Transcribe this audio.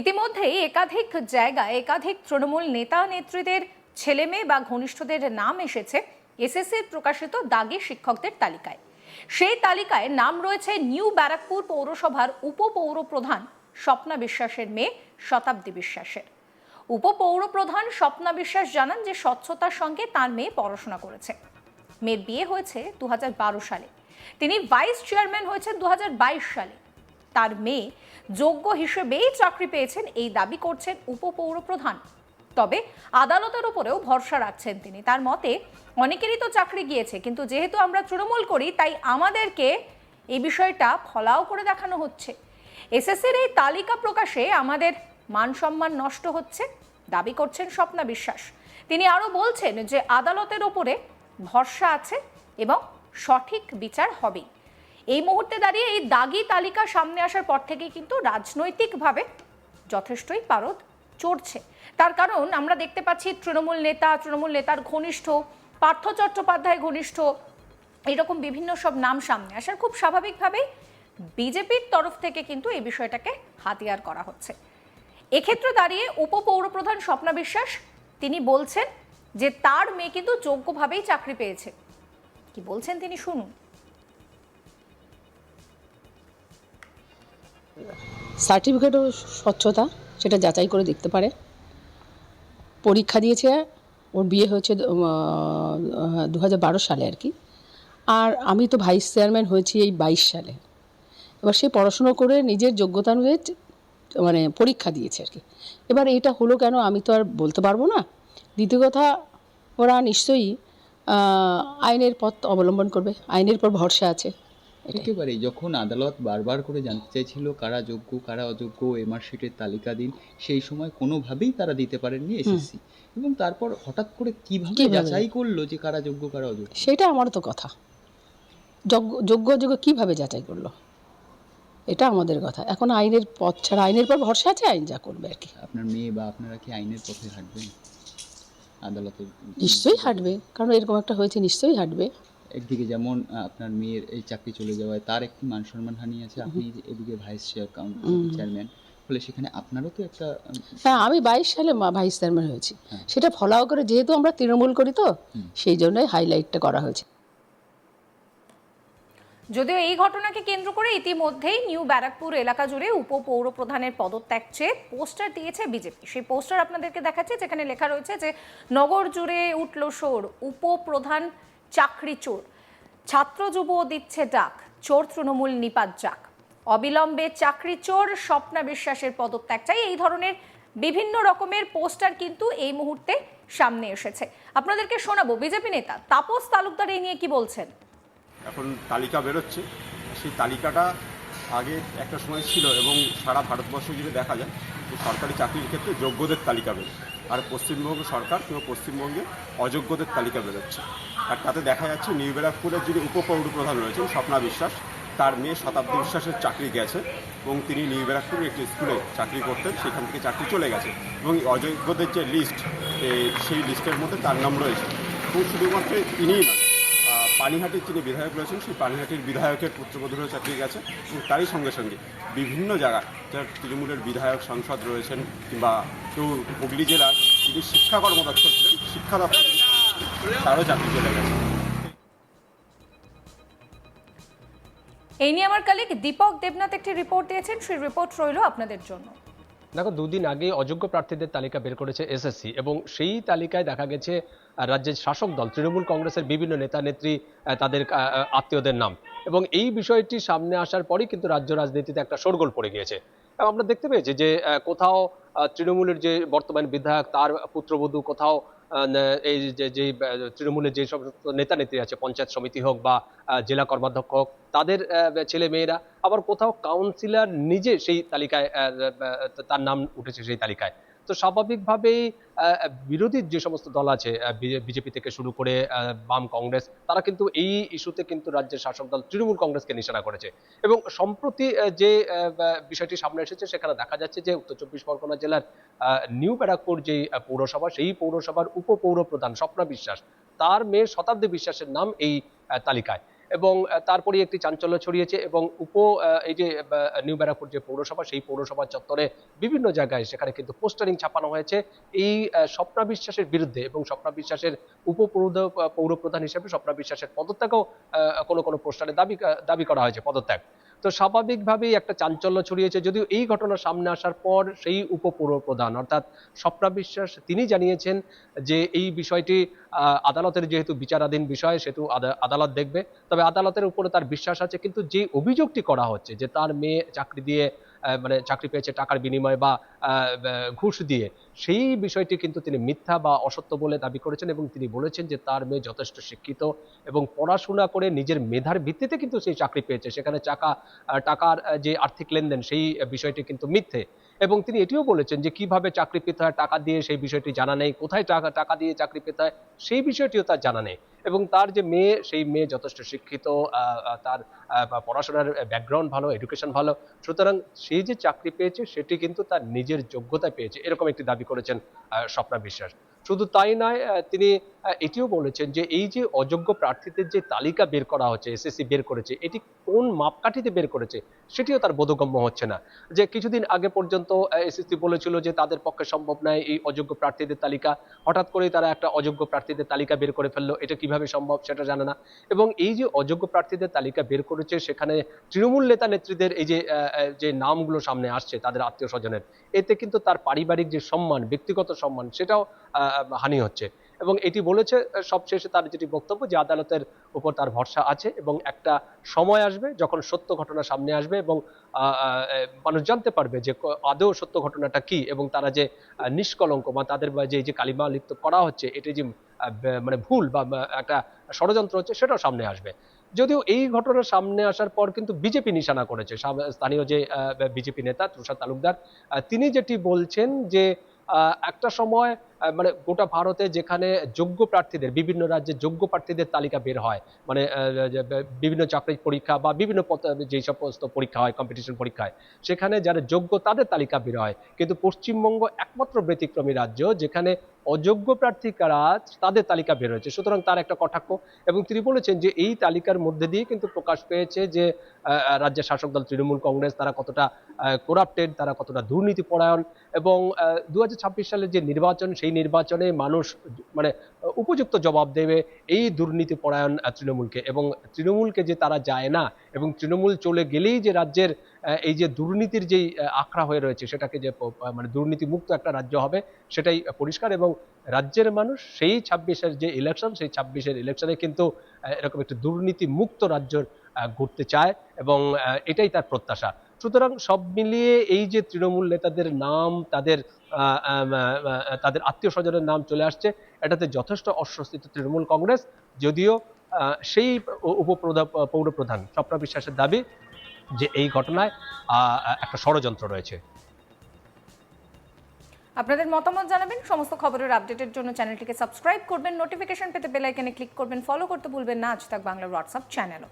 ইতিমধ্যেই একাধিক জায়গায় একাধিক তৃণমূল নেতা নেত্রীদের ছেলে মেয়ে বা ঘনিষ্ঠদের নাম এসেছে এসএসসির প্রকাশিত দাগি শিক্ষকদের তালিকায়। সেই তালিকায় নাম রয়েছে নিউ ব্যারাকপুর পৌরসভার উপপৌর প্রধান স্বপ্না বিশ্বাসের মেয়ে শতাব্দী বিশ্বাসের। উপপৌর প্রধান স্বপ্না বিশ্বাস জানান যে স্বচ্ছতার সঙ্গে তার মেয়ে পড়াশোনা করেছে। মেয়ের বিয়ে হয়েছে দু হাজার বারো সালে। তিনি ভাইস চেয়ারম্যান হয়েছেন দু হাজার বাইশ সালে। তার মেয়ে যোগ্য হিসেবেই চাকরি পেয়েছেন এই দাবি করছেন উপপৌর প্রধান তবে আদালতের উপরেও ভরসা রাখছেন তিনি। তার মতে, অনেকেরই তো চাকরি গিয়েছে, কিন্তু যেহেতু আমরা তৃণমূল করি, তাই আমাদেরকে এই বিষয়টা ফলাও করে দেখানো হচ্ছে। এসএসসির এই তালিকা প্রকাশে আমাদের মান সম্মান নষ্ট হচ্ছে, দাবি করছেন স্বপ্না বিশ্বাস। তিনি আরও বলছেন যে, আদালতের ওপরে ভরসা আছে এবং সঠিক বিচার হবেই। এই মুহূর্তে দাঁড়িয়ে এই দাগি তালিকা সামনে আসার পর থেকেই কিন্তু রাজনৈতিকভাবে যথেষ্টই পারদ চড়ছে। তার কারণ আমরা দেখতে পাচ্ছি তৃণমূল নেতা, তৃণমূল নেতার ঘনিষ্ঠ, পার্থ চট্টোপাধ্যায় ঘনিষ্ঠ, এরকম বিভিন্ন সব নাম সামনে আসার খুব স্বাভাবিকভাবেই বিজেপির তরফ থেকে কিন্তু এই বিষয়টাকে হাতিয়ার করা হচ্ছে। এক্ষেত্রে দাঁড়িয়ে উপপৌরপ্রধান স্বপ্না বিশ্বাস, তিনি বলছেন যে তার মেয়ে কিন্তু যোগ্যভাবেই চাকরি পেয়েছে। কি বলছেন তিনি শুনুন। সার্টিফিকেটও স্বচ্ছতা, সেটা যাচাই করে দেখতে পারে। পরীক্ষা দিয়েছে, ওর বিয়ে হয়েছে দু হাজার বারো সালে আর কি। আর আমি তো ভাইস চেয়ারম্যান হয়েছি এই বাইশ সালে। এবার সে পড়াশুনো করে নিজের যোগ্যতা অনুযায়ী মানে পরীক্ষা দিয়েছে আর কি। এবার এটা হলো কেন আমি তো আর বলতে পারব না। দ্বিতীয় কথা, ওরা নিশ্চয়ই আইনের পথ অবলম্বন করবে, আইনের পর ভরসা আছে। একেবারেই যখন আদালত বারবার করে জানতে চাইছিল কারা যোগ্য কারা অযোগ্য এমআরশিটের তালিকা দিন সেই সময় কোনোভাবেই তারা দিতে পারেননি এসএসসি। এবং তারপর হঠাৎ করে কীভাবে? যাচাই করল যে কারা যোগ্য কারা অযোগ্য? সেটা আমারও তো কথা। যোগ্য যোগ্য কীভাবে যাচাই করল? এটা আমাদের কথা। এখন আইনের পথ ছাড়া আইনের পর ভরসা আছে আইন যা করবে আর কি। আপনার মেয়ে বা আপনারা কি আইনের পথে হাঁটবেন? আদালতের নিশ্চয়ই হাঁটবে। কারণ এরকম একটা হয়েছে নিশ্চয়ই হাঁটবে। একদিকে যেমন আপনার মেয়ের এই চাকরি চলে যাওয়ায় তার একটি মান সম্মান হানি আছে আপনি এদিকে ভাইস চেয়ার চেয়ারম্যান ফলে সেখানে আপনারও তো একটা হ্যাঁ আমি বাইশ সালে ভাইস চেয়ারম্যান হয়েছি। হ্যাঁ। সেটা ফলাও করে যেহেতু আমরা তৃণমূল করি তো সেই জন্যই হাইলাইটটা করা হয়েছে। যদিও এই ঘটনাকে কেন্দ্র করে ইতিমধ্যেই নিউ ব্যারাকপুর এলাকা জুড়ে উপপৌর প্রধানের পদত্যাগ চেয়ে পোস্টার দিয়েছে বিজেপি। সেই পোস্টার আপনাদেরকে দেখাচ্ছে যেখানে লেখা রয়েছে যে নগর জুড়ে উঠল সোর উপপ্রধান চাকরি চোর। ছাত্র যুব দিচ্ছে ডাক। চোর তৃণমূল নিপাত যাক। অবিলম্বে চাকরি চোর, স্বপ্না বিশ্বাসের পদত্যাগ চাই এই ধরনের বিভিন্ন রকমের পোস্টার কিন্তু এই মুহূর্তে সামনে এসেছে। আপনাদেরকে শোনাবো বিজেপি নেতা তাপস তালুকদার এই নিয়ে কি বলছেন? এখন তালিকা বেরোচ্ছে। সেই তালিকাটা আগে একটা সময় ছিল এবং সারা ভারতবর্ষ জুড়ে দেখা যায়। সরকারি চাকরির ক্ষেত্রে যোগ্যদের তালিকা বেরোয় আর পশ্চিমবঙ্গ সরকার কিংবা পশ্চিমবঙ্গে অযোগ্যদের তালিকা বেরোচ্ছে। আর তাতে দেখা যাচ্ছে নিউ ব্যারাকপুরের যিনি উপপৌর প্রধান রয়েছেন স্বপ্না বিশ্বাস তার মেয়ে শতাব্দী বিশ্বাসের চাকরি গেছে এবং তিনি নিউ ব্যারাকপুরের একটি স্কুলে চাকরি করতেন সেখান থেকে চাকরি চলে গেছে। এবং অযোগ্যদের যে লিস্ট সেই লিস্টের মধ্যে তার নাম রয়েছে। এবং শুধুমাত্র তিনিই আহ, পানিহাটির যিনি বিধায়ক রয়েছেন সেই পানিহাটির বিধায়কের পুত্রবধূরও চাকরি গেছে এবং তারই সঙ্গে সঙ্গে বিভিন্ন জায়গায় যারা তৃণমূলের বিধায়ক সাংসদ রয়েছেন কিংবা কেউ হুগলি জেলার যিনি শিক্ষা কর্মদক্ষ ছিলেন শিক্ষা দপ্তর তারও চাকরি চলে গেছে। এই নিয়ে আমার কালিক দীপক দেবনাথ একটি রিপোর্ট দিয়েছেন সেই রিপোর্ট রইল আপনাদের জন্য। দেখো দুদিন আগে অযোগ্য প্রার্থীদের তালিকা বের করেছে এসএসসি এবং সেই তালিকায় দেখা গেছে রাজ্যের শাসক দল, তৃণমূল কংগ্রেসের বিভিন্ন নেতা, নেত্রী তাদের আত্মীয়দের নাম। এবং এই বিষয়টি সামনে আসার পরই কিন্তু রাজ্য রাজনীতিতে একটা শোরগোল পড়ে গিয়েছে। এবং আমরা দেখতে পেয়েছি যে কোথাও তৃণমূলের যে বর্তমান বিধায়ক, তার পুত্রবধূ কোথাও এই যে তৃণমূলের যে সমস্ত নেতা, নেত্রী আছে, পঞ্চায়েত সমিতি হোক বা জেলা কর্মাধ্যক্ষ হোক, তাদের ছেলে মেয়েরা, আবার কোথাও কাউন্সিলর নিজে সেই তালিকায় তার নাম উঠেছে সেই তালিকায়। তো স্বাভাবিকভাবেই বিরোধী যে সমস্ত দল আছে বিজেপি থেকে শুরু করে বাম কংগ্রেস, তারা কিন্তু এই ইস্যুতে কিন্তু রাজ্যের শাসক দল তৃণমূল কংগ্রেসকে নিশানা করেছে। এবং সম্প্রতি যে বিষয়টি সামনে এসেছে, সেখানে দেখা যাচ্ছে যে উত্তর চব্বিশ পরগনা জেলার নিউ ব্যারাকপুর যে পৌরসভা, সেই পৌরসভার উপপৌর প্রধান স্বপ্না বিশ্বাস, তার মেয়ে শতাব্দী বিশ্বাসের নাম এই তালিকায়। এবং তারপরে একটি চাঞ্চল্য ছড়িয়েছে এবং উপ এই যে নিউ ব্যারাকপুর যে পৌরসভা, সেই পৌরসভা চত্বরে বিভিন্ন জায়গায় সেখানে কিন্তু পোস্টারিং ছাপানো হয়েছে। এই স্বপ্না বিশ্বাসের বিরুদ্ধে এবং স্বপ্না বিশ্বাসের উপপৌর পৌরপ্রধান হিসেবে স্বপ্না বিশ্বাসের পদত্যাগও কোনো কোনো পোস্টারে দাবি দাবি করা হয়েছে, পদত্যাগ। তো স্বাভাবিকভাবেই একটা চাঞ্চল্য ছড়িয়েছে। যদিও এই ঘটনা সামনে আসার পর সেই উপপুর প্রধান অর্থাৎ স্বপ্না বিশ্বাস, তিনি জানিয়েছেন যে এই বিষয়টি আদালতের যেহেতু বিচারাধীন বিষয়, সেহেতু আদালত দেখবে। তবে আদালতের উপরে তার বিশ্বাস আছে, কিন্তু যে অভিযোগটি করা হচ্ছে যে তার মেয়ে চাকরি দিয়ে মানে চাকরি পেয়েছে টাকার বিনিময়ে বা ঘুষ দিয়ে। সেই বিষয়টি কিন্তু তিনি মিথ্যা বা অসত্য বলে দাবি করেছেন এবং তিনি বলেছেন যে তার মেয়ে যথেষ্ট শিক্ষিত এবং পড়াশোনা করে নিজের মেধার ভিত্তিতে কিন্তু সেই চাকরি পেয়েছে। সেখানে চাকা টাকার যে আর্থিক লেনদেন, সেই বিষয়টি কিন্তু মিথ্যে। এবং তিনি এটিও বলেছেন যে কীভাবে চাকরি পেতে হয়, টাকা দিয়ে সেই বিষয়টি জানা নেই, কোথায় টাকা টাকা দিয়ে চাকরি পেতে হয়, সেই বিষয়টিও তার জানা নেই। এবং তার যে মেয়ে, সেই মেয়ে যথেষ্ট শিক্ষিত তার পড়াশোনার ব্যাকগ্রাউন্ড ভালো এডুকেশন ভালো, সুতরাং সেই যে চাকরি পেয়েছে, সেটি কিন্তু তার নিজের যোগ্যতা পেয়েছে, এরকম একটি দাবি করেছেন স্বপ্না বিশ্বাস। শুধু তাই নয় তিনি এটিও বলেছেন যে এই যে অযোগ্য প্রার্থীদের যে তালিকা বের করা হচ্ছে এসএসসি বের করেছে, এটি কোন মাপকাঠিতে বের করেছে সেটিও তার বোধগম্য হচ্ছে না। যে কিছুদিন আগে পর্যন্ত এসএসসি বলেছিল যে তাদের পক্ষে সম্ভব নয় এই অযোগ্য প্রার্থীদের তালিকা। হঠাৎ করেই তারা একটা অযোগ্য প্রার্থীদের তালিকা বের করে ফেলল, এটা কীভাবে সম্ভব সেটা জানে না। এবং এই যে অযোগ্য প্রার্থীদের তালিকা বের করেছে, সেখানে তৃণমূল নেতা নেত্রীদের এই যে যে নামগুলো সামনে আসছে তাদের আত্মীয় স্বজনের, এতে কিন্তু তার পারিবারিক যে সম্মান, ব্যক্তিগত সম্মান, সেটাও হানি হচ্ছে। এবং এটি বলেছে সবশেষে তার যেটি বক্তব্য যে আদালতের উপর তার ভরসা আছে এবং একটা সময় আসবে যখন সত্য ঘটনা সামনে আসবে এবং মানুষ জানতে পারবে যে আদৌ সত্য ঘটনাটা কি এবং তারা যে নিষ্কলঙ্ক বা তাদের যে যে কালিমা লিপ্ত করা হচ্ছে, এটি যে মানে ভুল বা একটা ষড়যন্ত্র হচ্ছে সেটাও সামনে আসবে। যদিও এই ঘটনা সামনে আসার পর কিন্তু বিজেপি নিশানা করেছে। স্থানীয় যে বিজেপি নেতা, তুষার তালুকদার তিনি যেটি বলছেন যে একটা সময় মানে গোটা ভারতে যেখানে যোগ্য প্রার্থীদের, বিভিন্ন রাজ্যে যোগ্য প্রার্থীদের তালিকা বের হয় মানে বিভিন্ন চাকরির পরীক্ষা বা বিভিন্ন যেই সমস্ত পরীক্ষা হয় কম্পিটিশন পরীক্ষায়, সেখানে যারা যোগ্য তাদের তালিকা বের হয়। কিন্তু পশ্চিমবঙ্গ একমাত্র ব্যতিক্রমী রাজ্য, যেখানে অযোগ্য প্রার্থী কারা, তাদের তালিকা বের হয়েছে। সুতরাং তার একটা কটাক্ষ। এবং তিনি বলেছেন যে এই তালিকার মধ্যে দিয়ে কিন্তু প্রকাশ পেয়েছে যে রাজ্যের শাসক দল তৃণমূল কংগ্রেস, তারা কতটা করাপ্টেড তারা কতটা দুর্নীতি পরায়ণ এবং দু হাজার ছাব্বিশ সালের যে নির্বাচন, সেই নির্বাচনে মানুষ মানে উপযুক্ত জবাব দেবে এই দুর্নীতি পরায়ণ তৃণমূলকে। এবং তৃণমূলকে যে তারা যায় না, এবং তৃণমূল চলে গেলেই যে রাজ্যের এই যে দুর্নীতির যেই আখড়া হয়ে রয়েছে, সেটাকে যে মানে দুর্নীতি মুক্ত একটা রাজ্য হবে, সেটাই পরিষ্কার। এবং রাজ্যের মানুষ সেই ছাব্বিশের যে ইলেকশন সেই ছাব্বিশের ইলেকশনে কিন্তু এরকম একটি দুর্নীতি মুক্ত রাজ্য গড়তে চায়। এবং এটাই তার প্রত্যাশা। সুতরাং সব মিলিয়ে এই যে তৃণমূল নেতাদের নাম, তাদের তাদের আত্মীয় স্বজনের নাম চলে আসছে, এটাতে যথেষ্ট অস্বস্তিত তৃণমূল কংগ্রেস, যদিও সেই উপপ্রধান পৌরপ্রধান স্বপ্না বিশ্বাসের দাবি যে এই ঘটনায় একটা ষড়যন্ত্র রয়েছে। আপনাদের মতামত জানাবেন, সমস্ত খবরের আপডেটের জন্য চ্যানেলটিকে সাবস্ক্রাইব করবেন, নোটিফিকেশন পেতে বেল আইকনে ক্লিক করবেন, ফলো করতে ভুলবেন না। আজ তাক বাংলার হোয়াটসঅ্যাপ চ্যানেলও।